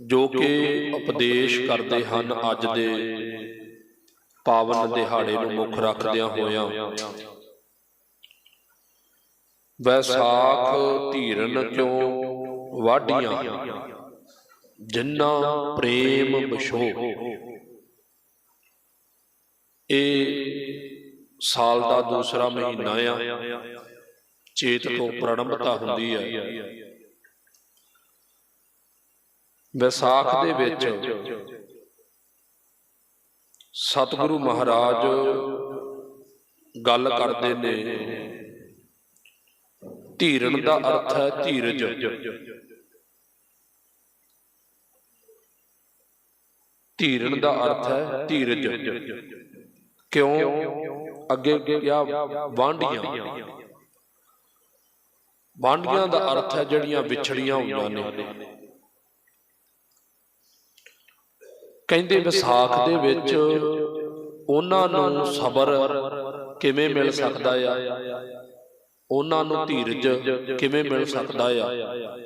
ਜੋ ਕਿ ਉਪਦੇਸ਼ ਕਰਦੇ ਹਨ ਅੱਜ ਦੇ ਪਾਵਨ ਦਿਹਾੜੇ ਨੂੰ ਮੁੱਖ ਰੱਖਦਿਆਂ ਹੋਇਆਂ। ਵੈਸਾਖ ਧੀਰਨ ਕਿਉ ਵਾਢੀਆਂ? ਜਿਨ੍ਹਾਂ ਪ੍ਰੇਮ ਬਿਛੋ ਇਹ ਸਾਲ ਦਾ ਦੂਸਰਾ ਮਹੀਨਾ ਆ। ਚੇਤ ਤੋਂ ਪ੍ਰਾਰੰਭਤਾ ਹੁੰਦੀ ਹੈ ਵਿਸਾਖ ਦੇ ਵਿੱਚ ਸਤਿਗੁਰੂ ਮਹਾਰਾਜ ਗੱਲ ਕਰਦੇ ਨੇ। ਧੀਰਨ ਦਾ ਅਰਥ ਹੈ ਧੀਰਜ। ਧੀਰਨ ਦਾ ਅਰਥ ਹੈ ਧੀਰਜ। ਕਿਉਂ? ਅੱਗੇ ਕਿਹਾ ਵਾਂਡੀਆਂ ਵਾਂਡੀਆਂ ਦਾ ਅਰਥ ਹੈ ਜਿਹੜੀਆਂ ਵਿਛੜੀਆਂ ਹੋਈਆਂ ਨੇ। ਕਹਿੰਦੇ ਵਿਸਾਖ ਦੇ ਵਿੱਚ ਉਹਨਾਂ ਨੂੰ ਸਬਰ ਕਿਵੇਂ ਮਿਲ ਸਕਦਾ ਆ? ਉਹਨਾਂ ਨੂੰ ਧੀਰਜ ਕਿਵੇਂ ਮਿਲ ਸਕਦਾ ਆ?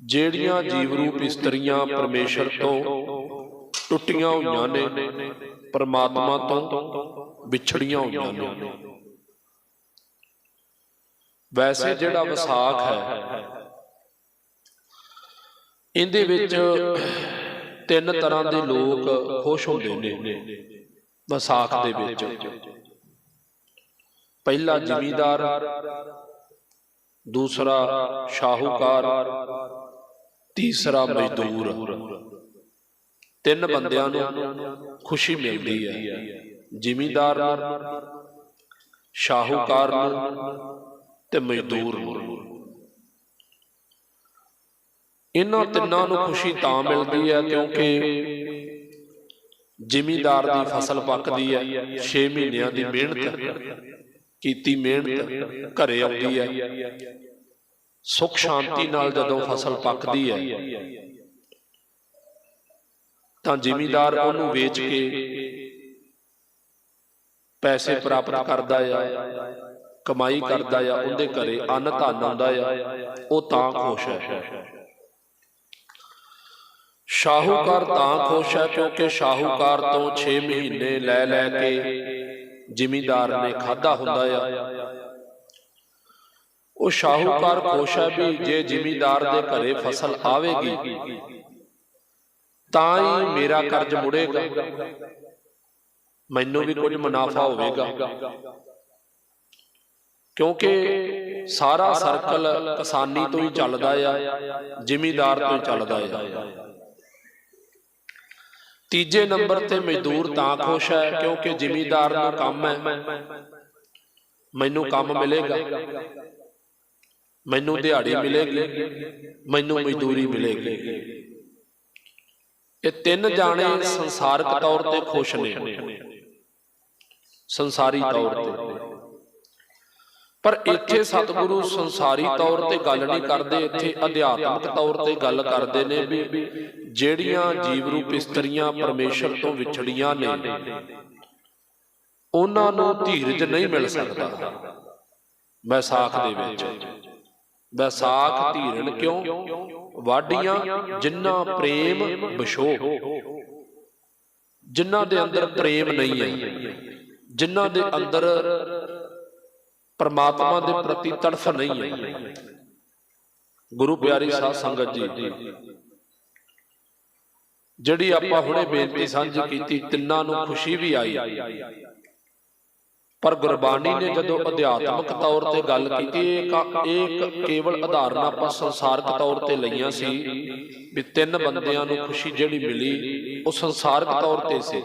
ਜਿਹੜੀਆਂ ਜੀਵ ਰੂਪ ਇਸਤਰੀਆਂ ਪਰਮੇਸ਼ਰ ਤੋਂ ਟੁੱਟੀਆਂ ਹੋਈਆਂ ਨੇ ਪਰਮਾਤਮਾ ਤੋਂ ਵਿਛੜੀਆਂ ਹੋਈਆਂ ਨੇ। ਵੈਸੇ ਜਿਹੜਾ ਵਿਸਾਖ ਹੈ ਇਹਦੇ ਵਿੱਚ ਤਿੰਨ ਤਰ੍ਹਾਂ ਦੇ ਲੋਕ ਖੁਸ਼ ਹੁੰਦੇ ਨੇ। ਵਿਸਾਖ ਦੇ ਵਿੱਚ। ਪਹਿਲਾ ਜ਼ਿਮੀਦਾਰ ਦੂਸਰਾ ਸ਼ਾਹੂਕਾਰ ਤੀਸਰਾ ਮਜ਼ਦੂਰ। ਤਿੰਨ ਬੰਦਿਆਂ ਨੂੰ ਖੁਸ਼ੀ ਮਿਲਦੀ ਹੈ। ਜ਼ਿਮੀਦਾਰ ਨੂੰ ਸ਼ਾਹੂਕਾਰ ਨੂੰ ਤੇ ਮਜ਼ਦੂਰ ਨੂੰ। ਇਹਨਾਂ ਤਿੰਨਾਂ ਨੂੰ ਖੁਸ਼ੀ ਤਾਂ ਮਿਲਦੀ ਹੈ ਕਿਉਂਕਿ ਜ਼ਿਮੀਦਾਰ ਦੀ ਫਸਲ ਪੱਕਦੀ ਹੈ 6 ਮਹੀਨਿਆਂ ਦੀ ਮਿਹਨਤ ਕੀਤੀ ਮਿਹਨਤ ਘਰੇ ਆਉਂਦੀ ਹੈ। ਸੁਖ ਸ਼ਾਂਤੀ ਨਾਲ ਜਦੋਂ ਫਸਲ ਪੱਕਦੀ ਹੈ ਤਾਂ ਜ਼ਿਮੀਦਾਰ ਉਹਨੂੰ ਵੇਚ ਕੇ ਪੈਸੇ ਪ੍ਰਾਪਤ ਕਰਦਾ ਆ ਕਮਾਈ ਕਰਦਾ ਆ ਉਹਦੇ ਘਰੇ ਅੰਨ ਧਨ ਆਉਂਦਾ ਆ ਉਹ ਤਾਂ ਖੁਸ਼ ਹੈ। ਸ਼ਾਹੂਕਾਰ ਤਾਂ ਖੁਸ਼ ਹੈ ਕਿਉਂਕਿ ਸ਼ਾਹੂਕਾਰ ਤੋਂ 6 ਮਹੀਨੇ ਲੈ ਲੈ ਕੇ ਜ਼ਿਮੀਦਾਰ ਨੇ ਖਾਦਾ ਹੁੰਦਾ ਆ। ਉਹ ਸ਼ਾਹੂਕਾਰ ਖੁਸ਼ ਹੈ ਵੀ ਜੇ ਜ਼ਿਮੀਦਾਰ ਦੇ ਘਰੇ ਫਸਲ ਆਵੇਗੀ ਤਾਂ ਹੀ ਮੇਰਾ ਕਰਜ਼ ਮੁੜੇਗਾ। ਮੈਨੂੰ ਵੀ ਕੁਝ ਮੁਨਾਫਾ ਹੋਵੇਗਾ। ਕਿਉਂਕਿ ਸਾਰਾ ਸਰਕਲ ਕਿਸਾਨੀ ਤੋਂ ਹੀ ਚੱਲਦਾ ਆ ਜ਼ਿਮੀਦਾਰ ਤੋਂ ਹੀ ਚੱਲਦਾ ਆ। ਤੀਜੇ ਨੰਬਰ ਤੇ ਮਜ਼ਦੂਰ ਤਾਂ ਖੁਸ਼ ਹੈ, ਕਿਉਂਕਿ ਜ਼ਿਮੀਦਾਰ ਨੂੰ ਕੰਮ ਹੈ। ਮੈਨੂੰ ਕੰਮ ਮਿਲੇਗਾ। ਮੈਨੂੰ ਦਿਹਾੜੀ ਮਿਲੇਗੀ। ਮੈਨੂੰ ਮਜ਼ਦੂਰੀ ਮਿਲੇਗੀ। ਇਹ ਤਿੰਨ ਜਾਣੇ ਸੰਸਾਰਕ ਤੌਰ ਤੇ ਖੁਸ਼ ਨੇ। ਸੰਸਾਰੀ ਤੌਰ ਤੇ। ਪਰ ਇੱਥੇ ਸਤਿਗੁਰੂ ਸੰਸਾਰੀ ਤੌਰ ਤੇ ਗੱਲ ਨਹੀਂ ਕਰਦੇ ਇੱਥੇ ਅਧਿਆਤਮਿਕ ਤੌਰ ਤੇ ਗੱਲ ਕਰਦੇ ਨੇ ਵੀ ਜਿਹੜੀਆਂ ਜੀਵ ਰੂਪ ਇਸਤਰੀਆਂ ਪਰਮੇਸ਼ਰ ਤੋਂ ਵਿਛੜੀਆਂ ਨੇ ਉਹਨਾਂ ਨੂੰ ਧੀਰਜ ਨਹੀਂ ਮਿਲ ਸਕਦਾ। ਵਿਸਾਖ ਦੇ ਵਿੱਚ। ਵਿਸਾਖ ਧੀਰਨ ਕਿਉਂ? ਵਾਢੀਆਂ ਜਿਨ੍ਹਾਂ ਪ੍ਰੇਮ ਬਿਛੋ ਜਿਨ੍ਹਾਂ ਦੇ ਅੰਦਰ ਪ੍ਰੇਮ ਨਹੀਂ ਹੈ। ਜਿਨ੍ਹਾਂ ਦੇ ਅੰਦਰ ਪਰਮਾਤਮਾ ਦੇ ਪ੍ਰਤੀ ਤੜਫ ਨਹੀਂ ਹੈ। ਗੁਰੂ ਪਿਆਰੀ ਸਾਧ ਸੰਗਤ ਜੀ ਜਿਹੜੀ ਆਪਾਂ ਹੁਣੇ ਬੇਨਤੀ ਸਾਂਝੀ ਕੀਤੀ ਤਿੰਨਾਂ ਨੂੰ ਖੁਸ਼ੀ ਵੀ ਆਈ। ਪਰ ਗੁਰਬਾਣੀ ਨੇ ਜਦੋਂ ਅਧਿਆਤਮਿਕ ਤੌਰ ਤੇ ਗੱਲ ਕੀਤੀ ਇਹ ਇੱਕ ਕੇਵਲ ਉਦਾਹਰਨ ਆਪਾਂ ਸੰਸਾਰਿਕ ਤੌਰ ਤੇ ਲਈਆਂ ਸੀ ਵੀ ਤਿੰਨ ਬੰਦਿਆਂ ਨੂੰ ਖੁਸ਼ੀ ਜਿਹੜੀ ਮਿਲੀ ਉਹ ਸੰਸਾਰਿਕ ਤੌਰ ਤੇ ਸੀ।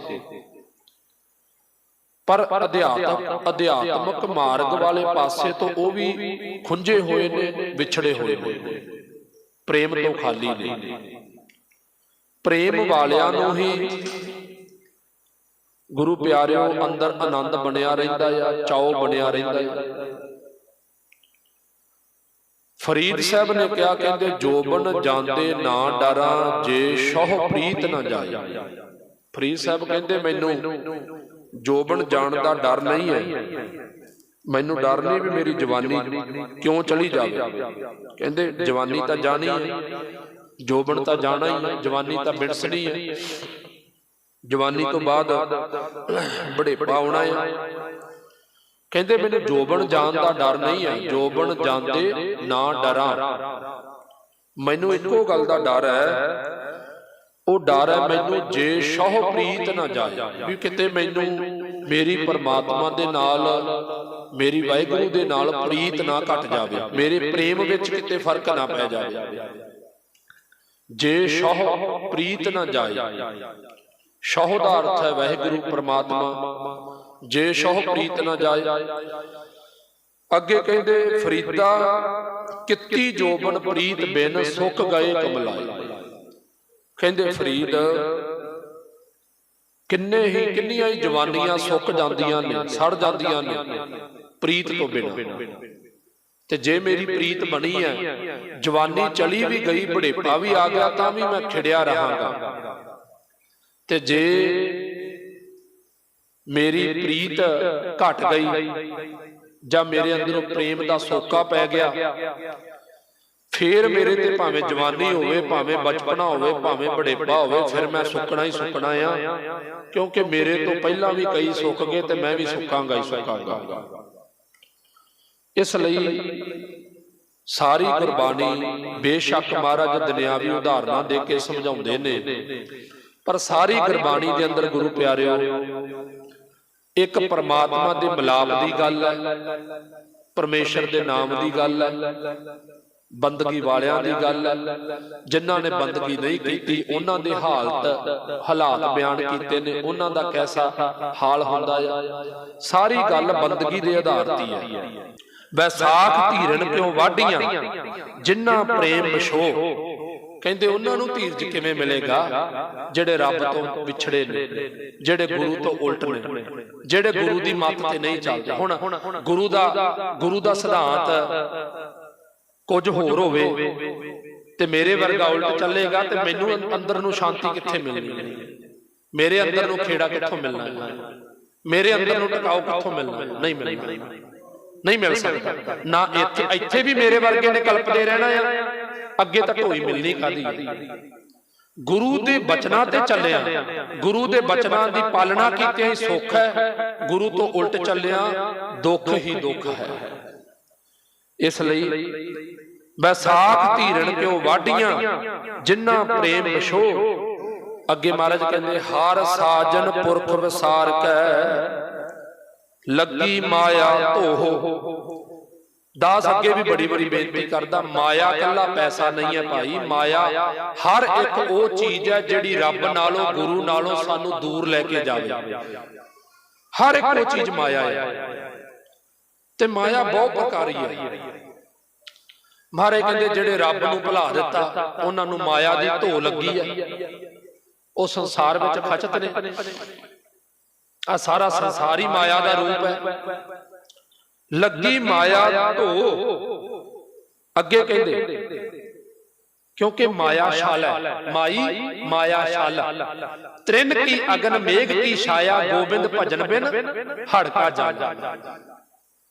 ਪਰ ਅਧਿਆਤਮ ਅਧਿਆਤਮਕ ਮਾਰਗ ਵਾਲੇ ਪਾਸੇ ਤੋਂ ਉਹ ਵੀ ਖੁੰਝੇ ਹੋਏ ਨੇ, ਵਿਛੜੇ ਹੋਏ ਨੇ। ਪ੍ਰੇਮ ਤੋਂ ਖਾਲੀ ਨੇ। ਪ੍ਰੇਮ ਵਾਲਿਆਂ ਨੂੰ ਹੀ ਗੁਰੂ ਪਿਆਰਿਓ ਅੰਦਰ ਆਨੰਦ ਬਣਿਆ ਰਹਿੰਦਾ ਆ, ਚਾਉ ਬਣਿਆ ਰਹਿੰਦਾ ਆ। ਫਰੀਦ ਸਾਹਿਬ ਨੇ ਕਿਹਾ, ਕਹਿੰਦੇ ਜੋਬਨ ਜਾਂਦੇ ਨਾ ਡਰਾਂ, ਜੇ ਸ਼ੋਹ ਪ੍ਰੀਤ ਨਾ ਜਾਏ। ਫਰੀਦ ਸਾਹਿਬ ਕਹਿੰਦੇ, ਮੈਨੂੰ ਜੋਬਨ ਜਾਣ ਦਾ ਡਰ ਨਹੀਂ ਹੈ। ਮੈਨੂੰ ਡਰ ਨਹੀਂ ਵੀ ਮੇਰੀ ਜਵਾਨੀ ਕਿਉਂ ਚਲੀ ਜਾਵੇ। ਕਹਿੰਦੇ ਜਵਾਨੀ ਤਾਂ ਜਾਣੀ ਹੈ। ਜੋਬਨ ਤਾਂ ਜਾਣਾ ਹੀ ਹੈ ਜਵਾਨੀ ਤਾਂ ਬਿਨਸਣੀ ਹੈ। ਜਵਾਨੀ ਤੋਂ ਬਾਅਦ ਬੜੇਪਾ ਆਉਣਾ ਹੈ। ਕਹਿੰਦੇ ਮੈਨੂੰ ਜੋਬਨ ਜਾਣ ਦਾ ਡਰ ਨਹੀਂ ਹੈ ਜੋਬਨ ਜਾਂਦੇ ਨਾ ਡਰਾਂ। ਮੈਨੂੰ ਇੱਕੋ ਗੱਲ ਦਾ ਡਰ ਹੈ ਉਹ ਡਰ ਹੈ ਮੈਨੂੰ ਜੇ ਸ਼ੌਹ ਪ੍ਰੀਤ ਨਾ ਜਾਏ ਵੀ ਕਿਤੇ ਮੈਨੂੰ ਮੇਰੀ ਪਰਮਾਤਮਾ ਦੇ ਨਾਲ ਮੇਰੀ ਵਾਹਿਗੁਰੂ ਦੇ ਨਾਲ ਪ੍ਰੀਤ ਨਾ ਘਟ ਜਾਵੇ। ਮੇਰੇ ਪ੍ਰੇਮ ਵਿੱਚ ਕਿਤੇ ਫ਼ਰਕ ਨਾ ਪੈ ਜਾਵੇ। ਜੇ ਸ਼ੌਹ ਪ੍ਰੀਤ ਨਾ ਜਾਏ ਸ਼ੌਹ ਦਾ ਅਰਥ ਹੈ ਵਾਹਿਗੁਰੂ ਪਰਮਾਤਮਾ। ਜੇ ਸ਼ੌਹ ਪ੍ਰੀਤ ਨਾ ਜਾਏ। ਅੱਗੇ ਕਹਿੰਦੇ ਫਰੀਦਾ ਕਿੱਤੀ ਜੋਬਨ ਪ੍ਰੀਤ ਬਿਨ ਸੁੱਕ ਗਏ ਕਮਲਾਈ ਕਹਿੰਦੇ ਫਰੀਦ ਕਿੰਨੇ ਹੀ ਕਿੰਨੀਆਂ ਹੀ ਜਵਾਨੀਆਂ ਸੁੱਕ ਜਾਂਦੀਆਂ ਨੇ ਸੜ ਜਾਂਦੀਆਂ ਨੇ ਪ੍ਰੀਤ ਤੋਂ ਬਿਨਾਂ। ਤੇ ਜੇ ਮੇਰੀ ਪ੍ਰੀਤ ਬਣੀ ਹੈ ਜਵਾਨੀ ਚਲੀ ਵੀ ਗਈ ਬੁਢੇਪਾ ਵੀ ਆ ਗਿਆ ਤਾਂ ਵੀ ਮੈਂ ਖਿੜਿਆ ਰਹਾਂਗਾ। ਤੇ ਜੇ ਮੇਰੀ ਪ੍ਰੀਤ ਘਟ ਗਈ ਜਾਂ ਮੇਰੇ ਅੰਦਰੋਂ ਪ੍ਰੇਮ ਦਾ ਸੋਕਾ ਪੈ ਗਿਆ ਫੇਰ ਮੇਰੇ ਤੇ ਭਾਵੇਂ ਜਵਾਨੀ ਹੋਵੇ ਭਾਵੇਂ ਬਚਪਨਾ ਹੋਵੇ ਭਾਵੇਂ ਬੁਢੇਪਾ ਹੋਵੇ ਫਿਰ ਮੈਂ ਸੁੱਕਣਾ ਹੀ ਸੁੱਕਣਾ ਆ। ਕਿਉਂਕਿ ਮੇਰੇ ਤੋਂ ਪਹਿਲਾਂ ਵੀ ਕਈ ਸੁੱਕ ਗਏ ਤੇ ਮੈਂ ਵੀ ਸੁੱਕਾਂਗਾ ਹੀ ਸੁੱਕਾਂਗਾ ਇਸ ਲਈ ਸਾਰੀ ਕੁਰਬਾਨੀ ਬੇਸ਼ੱਕ ਮਹਾਰਾਜ ਦੁਨਿਆਵੀ ਉਦਾਹਰਨਾਂ ਦੇ ਕੇ ਸਮਝਾਉਂਦੇ ਨੇ। ਪਰ ਸਾਰੀ ਕੁਰਬਾਨੀ ਦੇ ਅੰਦਰ ਗੁਰੂ ਪਿਆਰਿਓ ਇੱਕ ਪਰਮਾਤਮਾ ਦੇ ਮਿਲਾਪ ਦੀ ਗੱਲ ਹੈ। ਪਰਮੇਸ਼ਰ ਦੇ ਨਾਮ ਦੀ ਗੱਲ ਹੈ। ਬੰਦਗੀ ਵਾਲਿਆਂ ਦੀ ਗੱਲ ਜਿਨ੍ਹਾਂ ਨੇ ਬੰਦਗੀ ਨਹੀਂ ਕੀਤੀ ਉਹਨਾਂ ਦੇ ਹਾਲਤ ਹਾਲਾਤ ਬਿਆਨ ਕੀਤੇ ਨੇ ਉਹਨਾਂ ਦਾ ਕੈਸਾ ਹਾਲ ਹੁੰਦਾ ਹੈ ਸਾਰੀ ਗੱਲ ਬੰਦਗੀ ਦੇ ਆਧਾਰ ਤੇ ਹੈ ਵੈਸਾਖ ਧੀਰਨ ਕਿਉਂ ਵਾਢੀਆਂ ਜਿਨ੍ਹਾਂ ਪ੍ਰੇਮ ਵਿਛੋ ਕਹਿੰਦੇ ਉਹਨਾਂ ਨੂੰ ਧੀਰਜ ਕਿਵੇਂ ਮਿਲੇਗਾ? ਜਿਹੜੇ ਰੱਬ ਤੋਂ ਵਿਛੜੇ ਨੇ ਜਿਹੜੇ ਗੁਰੂ ਤੋਂ ਉਲਟ ਨੇ ਜਿਹੜੇ ਗੁਰੂ ਦੀ ਮੱਤ ਤੇ ਨਹੀਂ ਚੱਲਦੇ। ਹੁਣ ਗੁਰੂ ਦਾ ਗੁਰੂ ਦਾ ਸਿਧਾਂਤ ਕੁਝ ਹੋਰ ਹੋਵੇ ਤੇ ਮੇਰੇ ਵਰਗਾ ਉਲਟ ਚੱਲੇਗਾ ਤੇ ਮੈਨੂੰ ਅੰਦਰ ਨੂੰ ਸ਼ਾਂਤੀ ਕਿੱਥੇ ਮਿਲਣੀ ਹੈ? ਮੇਰੇ ਅੰਦਰ ਨੂੰ ਖੇੜਾ ਕਿੱਥੋਂ ਮਿਲਣਾ ਹੈ? ਮੇਰੇ ਅੰਦਰ ਨੂੰ ਟਿਕਾਉ ਕਿੱਥੋਂ ਮਿਲਣਾ ਨਹੀਂ ਮਿਲਣਾ ਨਹੀਂ ਮਿਲ ਸਕਦਾ। ਨਾ ਇੱਥੇ ਇੱਥੇ ਵੀ ਮੇਰੇ ਵਰਗੇ ਨੇ ਕਲਪਦੇ ਰਹਿਣਾ ਆ। ਅੱਗੇ ਤਾਂ ਢੋਈ ਮਿਲਣੀ ਕਾਦੀ ਗੁਰੂ ਦੇ ਬਚਨਾਂ ਤੇ ਚੱਲਿਆ। ਗੁਰੂ ਦੇ ਬਚਨਾਂ ਦੀ ਪਾਲਣਾ ਕੀਤੀ ਹੀ ਸੁੱਖ ਹੈ। ਗੁਰੂ ਤੋਂ ਉਲਟ ਚੱਲਿਆ ਦੁੱਖ ਹੀ ਦੁੱਖ ਹੈ। ਇਸ ਲਈ ਵੈਸਾਖ ਧੀਰਣ ਕਿਉ ਵਾਢੀਆਂ ਜਿਨ੍ਹਾਂ ਪ੍ਰੇਮ ਵਿਛੋ ਅੱਗੇ ਮਹਾਰਾਜ ਕਹਿੰਦੇ ਹਰ ਸਾਜਨ ਪੁਰਖ ਵਿਸਾਰ ਕੈ। ਲੱਗੀ ਮਾਇਆ ਧੋਹ। ਦਾਸ ਅੱਗੇ ਵੀ ਬੜੀ ਬੜੀ ਬੇਨਤੀ ਕਰਦਾ ਮਾਇਆ ਕੱਲਾ ਪੈਸਾ ਨਹੀਂ ਹੈ ਭਾਈ ਮਾਇਆ ਹਰ ਇੱਕ ਉਹ ਚੀਜ਼ ਹੈ ਜਿਹੜੀ ਰੱਬ ਨਾਲੋਂ ਗੁਰੂ ਨਾਲੋਂ ਸਾਨੂੰ ਦੂਰ ਲੈ ਕੇ ਜਾਵੇ। ਹਰ ਇੱਕ ਉਹ ਚੀਜ਼ ਮਾਇਆ ਹੈ। ਤੇ ਮਾਇਆ ਬਹੁਤ ਪ੍ਰਕਾਰੀ ਹੈ ਮਹਾਰਾਜ ਕਹਿੰਦੇ ਜਿਹੜੇ ਰੱਬ ਨੂੰ ਭੁਲਾ ਦਿੱਤਾ ਉਹਨਾਂ ਨੂੰ ਮਾਇਆ ਦੀ ਧੋ ਲੱਗੀ ਹੈ ਉਹ ਸੰਸਾਰ ਵਿੱਚ ਖਚਤ ਨੇ। ਆ ਸਾਰਾ ਸੰਸਾਰ ਹੀ ਮਾਇਆ ਦਾ ਰੂਪ ਹੈ। ਲੱਗੀ ਮਾਇਆ ਧੋ। ਅੱਗੇ ਕਹਿੰਦੇ ਕਿਉਂਕਿ ਮਾਇਆ ਸ਼ਾਲ ਹੈ। ਮਾਈ ਮਾਇਆ ਸ਼ਾਲ ਤ੍ਰਿਨ ਕੀ ਅਗਨ ਮੇਘ ਕੀ ਛਾਇਆ ਗੋਬਿੰਦ ਭਜਨ ਬਿਨ ਹੜਕਾ ਜਾ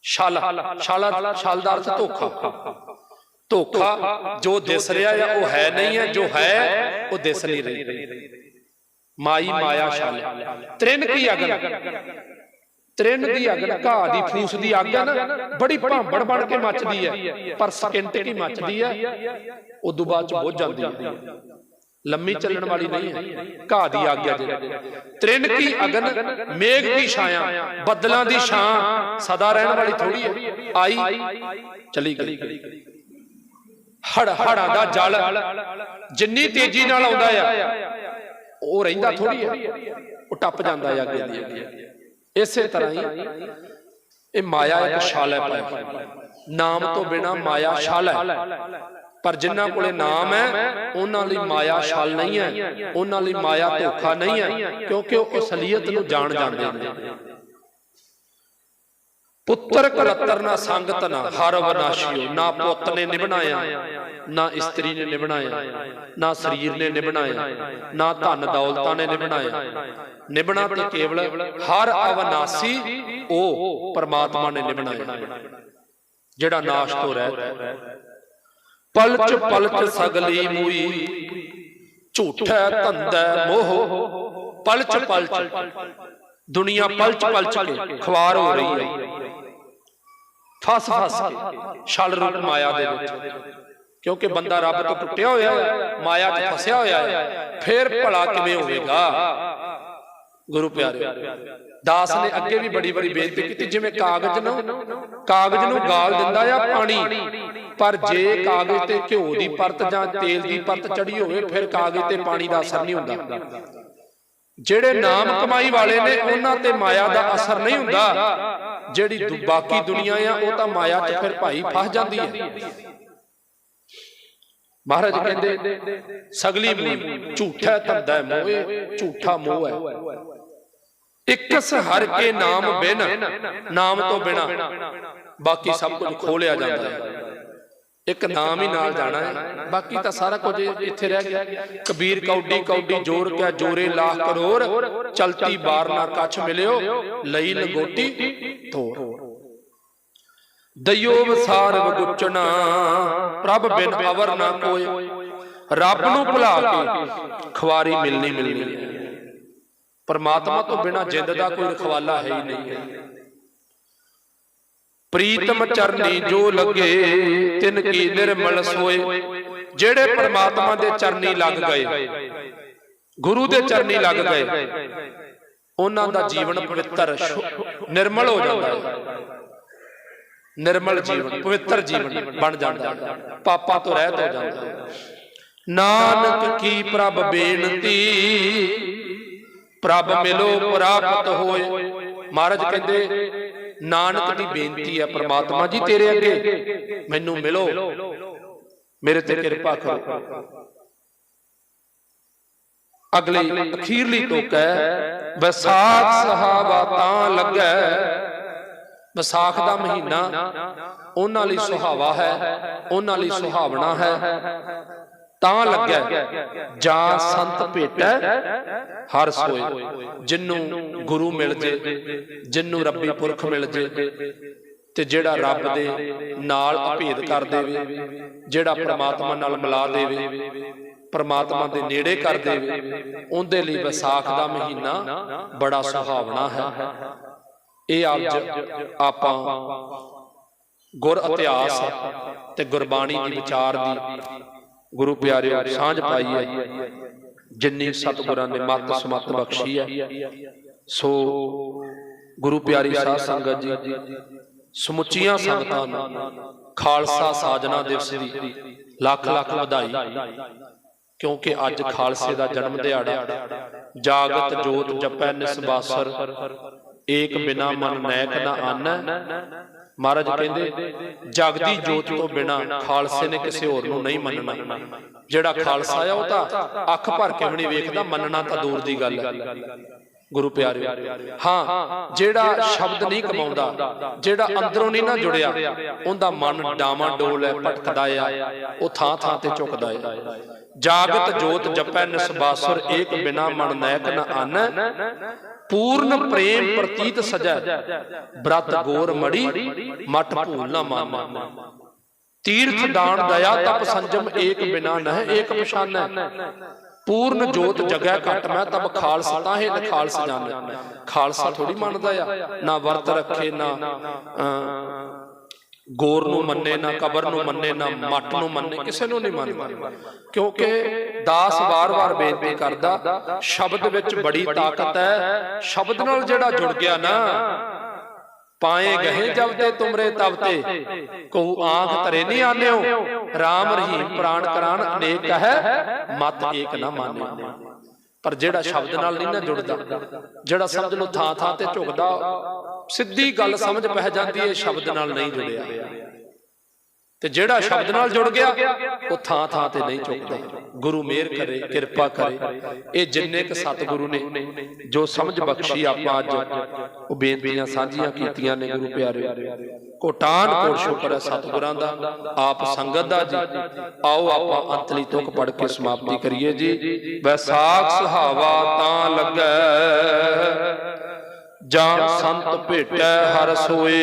ਸ਼ਾਲ ਸ਼ਾਲ ਸ਼ਾਲ ਦਾ ਧੋਖਾ। ਧੋਖਾ ਜੋ ਦਿਸ ਰਿਹਾ ਹੈ ਉਹ ਹੈ ਨਹੀਂ ਹੈ ਜੋ ਹੈ, ਉਹ ਦਿਸ ਨਹੀਂ ਰਹੀ। ਮਾਈ ਮਾਇਆ ਸ਼ਾਲ ਤ੍ਰਿਨ ਕੀ ਅਗਨ? ਤ੍ਰਿਨ ਦੀ ਅਗਨ, ਘਾਹ ਦੀ ਫੂਸ ਦੀ ਅੱਗ ਹੈ ਬੜੀ ਭਾਂਬੜ ਬਣ ਕੇ ਮੱਚਦੀ ਹੈ ਪਰ ਸਕਿੰਟ ਹੀ ਮੱਚਦੀ ਹੈ ਉਦੋਂ ਬਾਅਦ ਚ ਬੁੱਝ ਜਾਂਦੀ ਹੈ ਲੰਮੀ ਚੱਲਣ ਵਾਲੀ ਨਹੀਂ ਹੈ। ਘਾਹ ਦੀ ਹੈ ਜਿਹੜੀ ਤ੍ਰਿਨ ਕੀ ਅਗਨ ਮੇਘ ਦੀ ਛਾਇਆ। ਬੱਦਲਾਂ ਦੀ ਛਾਂ ਸਦਾ ਰਹਿਣ ਵਾਲੀ ਥੋੜੀ ਹੈ। ਆਈ ਚਲੀ ਗਈ। ਹੜ ਹੜਾਂ ਦਾ ਜਲ। ਜਿੰਨੀ ਤੇਜ਼ੀ ਨਾਲ ਆਉਂਦਾ ਆ ਉਹ ਰਹਿੰਦਾ ਥੋੜੀ ਹੈ। ਉਹ ਟੱਪ ਜਾਂਦਾ ਹੈ ਅੱਗੇ ਦੀ ਅੱਗੇ ਇਸੇ ਤਰ੍ਹਾਂ ਹੀ ਇਹ ਮਾਇਆ ਇੱਕ ਛਾਲ ਹੈ ਨਾਮ ਤੋਂ ਬਿਨਾ ਮਾਇਆ ਛਾਲ ਹੈ। ਪਰ ਜਿਨ੍ਹਾਂ ਕੋਲੇ ਨਾਮ ਹੈ, ਉਹਨਾਂ ਲਈ ਮਾਇਆ ਛਾਲ ਨਹੀਂ ਹੈ, ਉਹਨਾਂ ਲਈ ਮਾਇਆ ਧੋਖਾ ਨਹੀਂ ਹੈ, ਕਿਉਂਕਿ ਉਹ ਅਸਲੀਅਤ ਨੂੰ ਜਾਣ ਜਾਂਦੇ ਨੇ। ਪੁੱਤਰ ਕਲਤਰ ਨਾ ਸੰਗਤ ਨਾ, ਹਰ ਵਿਨਾਸ਼ੀਓ ਨਾ ਪੁੱਤ ਨੇ ਨਿਭਣਾਇਆ, ਨਾ ਇਸਤਰੀ ਨੇ ਨਿਭਣਾਇਆ, ਨਾ ਸਰੀਰ ਨੇ ਨਿਭਣਾਇਆ, ਨਾ ਧਨ ਦੌਲਤਾਂ ਨੇ ਨਿਭਣਾਇਆ। ਨਿਭਣਾ ਤੇ ਕੇਵਲ ਹਰ ਅਵਨਾਸੀ, ਉਹ ਪਰਮਾਤਮਾ ਨੇ ਨਿਭਣਾਇਆ, ਜਿਹੜਾ ਨਾਸ਼ ਤੋਂ ਰਹਿਤ ਪਲਚ ਪਲਚ ਸਗਲੀ ਮੂਈ। ਝੂਠੈ ਧੰਦਾ ਮੋਹ। ਪਲਚ ਪਲਚ ਦੁਨੀਆ ਪਲਚ ਪਲਚ ਕੇ ਖਵਾਰ ਹੋ ਰਹੀ ਹੈ। ਫਸ ਫਸ ਕੇ। ਛਲ ਰੂਪ ਮਾਇਆ ਦੇ ਵਿੱਚ। ਕਿਉਂਕਿ ਬੰਦਾ ਰੱਬ ਤੋਂ ਟੁੱਟਿਆ ਹੋਇਆ ਹੈ ਮਾਇਆ 'ਚ ਫਸਿਆ ਹੋਇਆ ਹੈ। ਫਿਰ ਭਲਾ ਕਿਵੇਂ ਹੋਵੇਗਾ? ਗੁਰੂ ਪਿਆਰਿਓ, ਦਾਸ ਨੇ ਅੱਗੇ ਵੀ ਬੜੀ ਬੜੀ ਬੇਨਤੀ ਕੀਤੀ, ਜਿਵੇਂ ਕਾਗਜ਼ ਨੂੰ ਕਾਗਜ਼ ਨੂੰ ਗਾਲ ਦਿੰਦਾ ਆ ਪਾਣੀ, ਪਰ ਜੇ ਕਾਗਜ਼ ਤੇ ਘਿਓ ਦੀ ਪਰਤ ਜਾਂ ਤੇਲ ਦੀ ਪਰਤ ਚੜੀ ਹੋਵੇ, ਫਿਰ ਕਾਗਜ਼ ਤੇ ਪਾਣੀ ਦਾ ਅਸਰ ਨਹੀਂ ਹੁੰਦਾ। ਜਿਹੜੇ ਨਾਮ ਕਮਾਈ ਵਾਲੇ ਨੇ, ਉਹਨਾਂ ਤੇ ਮਾਇਆ ਦਾ ਅਸਰ ਨਹੀਂ ਹੁੰਦਾ। ਜਿਹੜੀ ਬਾਕੀ ਦੁਨੀਆ ਆ, ਉਹ ਤਾਂ ਮਾਇਆ 'ਚ ਫਿਰ ਭਾਈ ਫਸ ਜਾਂਦੀ ਹੈ। ਮਹਾਰਾਜ ਕਹਿੰਦੇ ਸਗਲੀ ਮੂਲ ਝੂਠਾ ਧੰਦਾ ਮੋਏ ਝੂਠਾ ਮੋਹ ਹੈ। ਇਕਸ ਹਰ ਕੇ ਨਾਮ ਬਿਨ ਨਾਮ ਤੋਂ ਬਿਨਾ ਬਾਕੀ ਸਭ ਕੁਝ ਖੋਲਿਆ ਜਾਂਦਾ। ਹੈ ਇੱਕ ਨਾਮ ਹੀ ਨਾਲ ਜਾਣਾ ਹੈ। ਬਾਕੀ ਤਾਂ ਸਾਰਾ ਕੁਝ ਇੱਥੇ ਰਹਿ ਗਿਆ। ਕਬੀਰ ਕੌਡੀ ਕੌਡੀ ਜੋਰ ਕਿਆ ਜੋਰੇ ਲੱਖ ਕਰੋੜ ਚਲਤੀ ਬਾਰ ਨਾ ਕੱਛ ਮਿਲਿਓ ਲਈ ਲਗੋਟੀ ਤੋਰ। ਦਇਓ ਵਸਾਰ ਵਗੁਚਣਾ ਪ੍ਰਭ ਬਿਨ ਅਵਰ ਨਾ ਕੋਏ। ਰੱਬ ਨੂੰ ਭੁਲਾ ਕੇ ਖਵਾਰੀ ਮਿਲਣੀ ਮਿਲਣੀ ਪਰਮਾਤਮਾ ਤੋਂ ਬਿਨਾ ਜਿੰਦ ਦਾ ਕੋਈ ਰਖਵਾਲਾ ਹੈ ਹੀ ਨਹੀਂ। ਪ੍ਰੀਤਮ ਚਰਨੀ ਜੋ ਲੱਗੇ ਤਿਨ ਕੀ ਨਿਰਮਲ ਸੋਏ। ਜਿਹੜੇ ਪਰਮਾਤਮਾ ਦੇ ਚਰਨੀ ਲੱਗ ਗਏ ਗੁਰੂ ਦੇ ਚਰਨੀ ਲੱਗ ਗਏ। ਉਹਨਾਂ ਦਾ ਜੀਵਨ ਪਵਿੱਤਰ ਨਿਰਮਲ ਹੋ। ਜਾਂਦਾ ਹੈ। ਨਿਰਮਲ ਜੀਵਨ ਪਵਿੱਤਰ ਜੀਵਨ ਬਣ ਜਾਂਦਾ ਪਾਪਾਂ ਤੋਂ ਰਹਿਤ ਹੋ ਜਾਂਦਾ ਨਾਨਕ ਕੀ ਪ੍ਰਭ ਬੇਨਤੀ? ਪ੍ਰਭ ਮਿਲੋ ਪ੍ਰਾਪਤ ਹੋਏ। ਮਹਾਰਾਜ ਕਹਿੰਦੇ ਨਾਨਕ ਦੀ ਬੇਨਤੀ ਹੈ ਪ੍ਰਮਾਤਮਾ ਜੀ ਤੇਰੇ ਅੱਗੇ। ਮੈਨੂੰ ਮਿਲੋ। ਮੇਰੇ ਤੇ ਕਿਰਪਾ ਕਰੋ। ਅਗਲੀ ਅਖੀਰਲੀ ਤੁਕ ਹੈ ਵਿਸਾਖ ਸਹਾਵਾ ਤਾਂ ਲੱਗੈ। ਵਿਸਾਖ ਦਾ ਮਹੀਨਾ ਉਹਨਾਂ ਲਈ ਸੁਹਾਵਾ ਹੈ ਉਹਨਾਂ ਲਈ ਸੁਹਾਵਣਾ ਹੈ। ਤਾਂ ਲੱਗੈ ਜਾਂ ਸੰਤ ਭੇਟੈ ਹਰ ਸੋਏ ਜਿੰਨੂੰ ਗੁਰੂ ਮਿਲ ਜੇ ਜਿੰਨੂੰ ਰੱਬੀ ਪੁਰਖ ਮਿਲ ਜੇ ਤੇ ਜਿਹੜਾ ਰੱਬ ਦੇ ਨਾਲ ਅਭੇਦ ਕਰ ਦੇਵੇ ਜਿਹੜਾ ਪ੍ਰਮਾਤਮਾ ਨਾਲ ਮਿਲਾ ਦੇਵੇ ਪ੍ਰਮਾਤਮਾ ਦੇ ਨੇੜੇ ਕਰ ਦੇਵੇ ਉਹਦੇ ਲਈ ਵਿਸਾਖ ਦਾ ਮਹੀਨਾ ਬੜਾ ਸੁਹਾਵਣਾ ਹੈ। ਇਹ ਅੱਜ ਆਪਾਂ ਗੁਰ ਇਤਿਹਾਸ ਤੇ ਗੁਰਬਾਣੀ ਦੀ ਵਿਚਾਰ ਦੀ ਗੁਰੂ ਪਿਆਰਿਓ ਸਾਂਝ ਪਾਈ ਹੈ। ਜਿੰਨੀ ਸਤਿਗੁਰਾਂ ਨੇ ਮੱਤ ਸਮਤ ਬਖਸ਼ੀ ਹੈ। ਸੋ ਗੁਰੂ ਪਿਆਰੀ ਸਾਧ ਸੰਗਤ ਜੀ ਸਮੁੱਚੀਆਂ ਸੰਗਤਾਂ ਨੂੰ ਖਾਲਸਾ ਸਾਜਨਾ ਦਿਵਸ ਦੀ ਲੱਖ ਲੱਖ ਵਧਾਈ। ਕਿਉਂਕਿ ਅੱਜ ਖਾਲਸੇ ਦਾ ਜਨਮ ਦਿਹਾੜਾ। ਜਾਗਤ ਜੋਤ ਜਪੈ ਨਿਸਬਾਸਰ ਏਕ ਬਿਨਾ ਮਨ ਨੈਕ ਨਾ ਆਨੈ ਮਹਾਰਾਜ ਕਹਿੰਦੇ, ਜਗਦੀ ਜੋਤ ਤੋਂ ਬਿਨਾ ਖਾਲਸੇ ਨੇ ਕਿਸੇ ਹੋਰ ਨੂੰ ਨਹੀਂ ਮੰਨਣਾ। ਜਿਹੜਾ ਖਾਲਸਾ ਆ ਉਹ ਤਾਂ ਅੱਖ ਭਰ ਕੇ ਵੀ ਨਹੀਂ ਵੇਖਦਾ, ਮੰਨਣਾ ਤਾਂ ਦੂਰ ਦੀ ਗੱਲ ਹੈ ਗੁਰੂ ਪਿਆਰਿਓ, ਹਾਂ, ਜਿਹੜਾ ਸ਼ਬਦ ਨਹੀਂ ਕਮਾਉਂਦਾ, ਜਿਹੜਾ ਅੰਦਰੋਂ ਨਹੀਂ ਨਾ ਜੁੜਿਆ, ਉਹਦਾ ਮਨ ਡਾਵਾਂ ਡੋਲ ਹੈ, ਭਟਕਦਾ ਆ, ਉਹ ਥਾਂ ਥਾਂ ਤੇ ਝੁਕਦਾ ਹੈ ਜਾਗਤ ਜੋਤ ਜਪੈ ਨਿਸਬਾਸੁਰ, ਏਕ ਬਿਨਾ ਮਨ ਨੈਕ ਨ ਆਨੈ ਪੂਰਨ ਪ੍ਰੇਮ ਪ੍ਰਤੀਤ ਸਜੈ। ਬ੍ਰਤ ਗੋਰ ਮੜੀ ਮਟ ਭੂਲ ਨਾ ਮਾਨਾ। ਤੀਰਥ ਦਾਨ ਦਇਆ ਤਪ ਸੰਜਮ ਏਕ ਬਿਨਾ ਨਹਿ ਏਕ ਪਛਾਨੈ। ਪੂਰਨ ਜੋਤ ਜਗੈ ਘਟ ਮੈਂ ਤਬ ਖਾਲਸ ਤਾਹੇ ਨ ਖਾਲਸ ਜਾਣੈ ਖਾਲਸਾ ਥੋੜੀ ਮੰਨਦਾ ਆ। ਨਾ ਵਰਤ ਰੱਖੇ ਨਾ। ਗੋਰ ਨੂੰ ਮੰਨੇ ਨਾ ਕਬਰ ਨੂੰ ਮੰਨੇ ਨਾ ਮੱਟ ਨੂੰ ਮੰਨੇ ਕਿਸੇ ਨੂੰ ਨਹੀਂ ਮੰਨਦਾ। ਕਿਉਂਕਿ ਦਾਸ ਵਾਰ-ਵਾਰ ਬੇਨਤੀ ਕਰਦਾ ਸ਼ਬਦ ਵਿੱਚ ਬੜੀ ਤਾਕਤ ਹੈ ਸ਼ਬਦ ਨਾਲ ਜਿਹੜਾ ਜੁੜ ਗਿਆ ਨਾ ਪਾਏ ਗਏ ਜਬ ਤੇ ਤੁਮਰੇ ਤਬ ਤੇ ਕਹੂ ਆਂਖ ਤਰੇ ਨਹੀਂ ਆਨਿਓ। RAM ਰਹੀਮ ਪ੍ਰਾਣ ਕਰਾਨ ਅਨੇਕ ਹੈ ਮਤ ਏਕ ਨਾ ਮਾਨਿਓ। ਪਰ ਜਿਹੜਾ ਸ਼ਬਦ ਨਾਲ ਨਹੀਂ ਨਾ ਜੁੜਦਾ ਜਿਹੜਾ ਸਮਝ ਲਓ ਥਾਂ ਥਾਂ ਤੇ ਝੁਕਦਾ ਸਿੱਧੀ ਗੱਲ ਸਮਝ ਪੈ ਜਾਂਦੀ ਹੈ ਸ਼ਬਦ ਨਾਲ ਨਹੀਂ ਜੁੜਿਆ। ਤੇ ਜਿਹੜਾ ਸ਼ਬਦ ਨਾਲ ਜੁੜ ਗਿਆ ਉਹ ਥਾਂ ਥਾਂ ਤੇ ਨਹੀਂ ਚੁੱਕਦਾ ਗੁਰੂ ਮਿਹਰ ਕਰੇ ਕਿਰਪਾ ਕਰੇ। ਇਹ ਜਿੰਨੇ ਕ ਸਤਿਗੁਰੂ ਨੇ ਜੋ ਸਮਝ ਬਖਸ਼ੀ ਆਪਾਂ ਅੱਜ ਉਹ ਬੇਨਤੀਆਂ ਸਾਂਝੀਆਂ ਕੀਤੀਆਂ ਨੇ ਗੁਰੂ ਪਿਆਰੇ ਕੋਟਾਨ ਕੋਟ ਸ਼ੁਕਰ ਹੈ ਸਤਿਗੁਰਾਂ ਦਾ ਆਪ ਸੰਗਤ ਦਾ ਜੀ। ਆਓ ਆਪਾਂ ਅੰਤਲੀ ਤੁਕ ਪੜ ਕੇ ਸਮਾਪਤੀ ਕਰੀਏ ਜੀ। ਵੈਸਾਖ ਸੁਹਾਵਾ ਤਾਂ ਲੱਗੈ ਜਾਂ ਸੰਤ ਭੇਟੈ ਹਰ ਸੋਏ।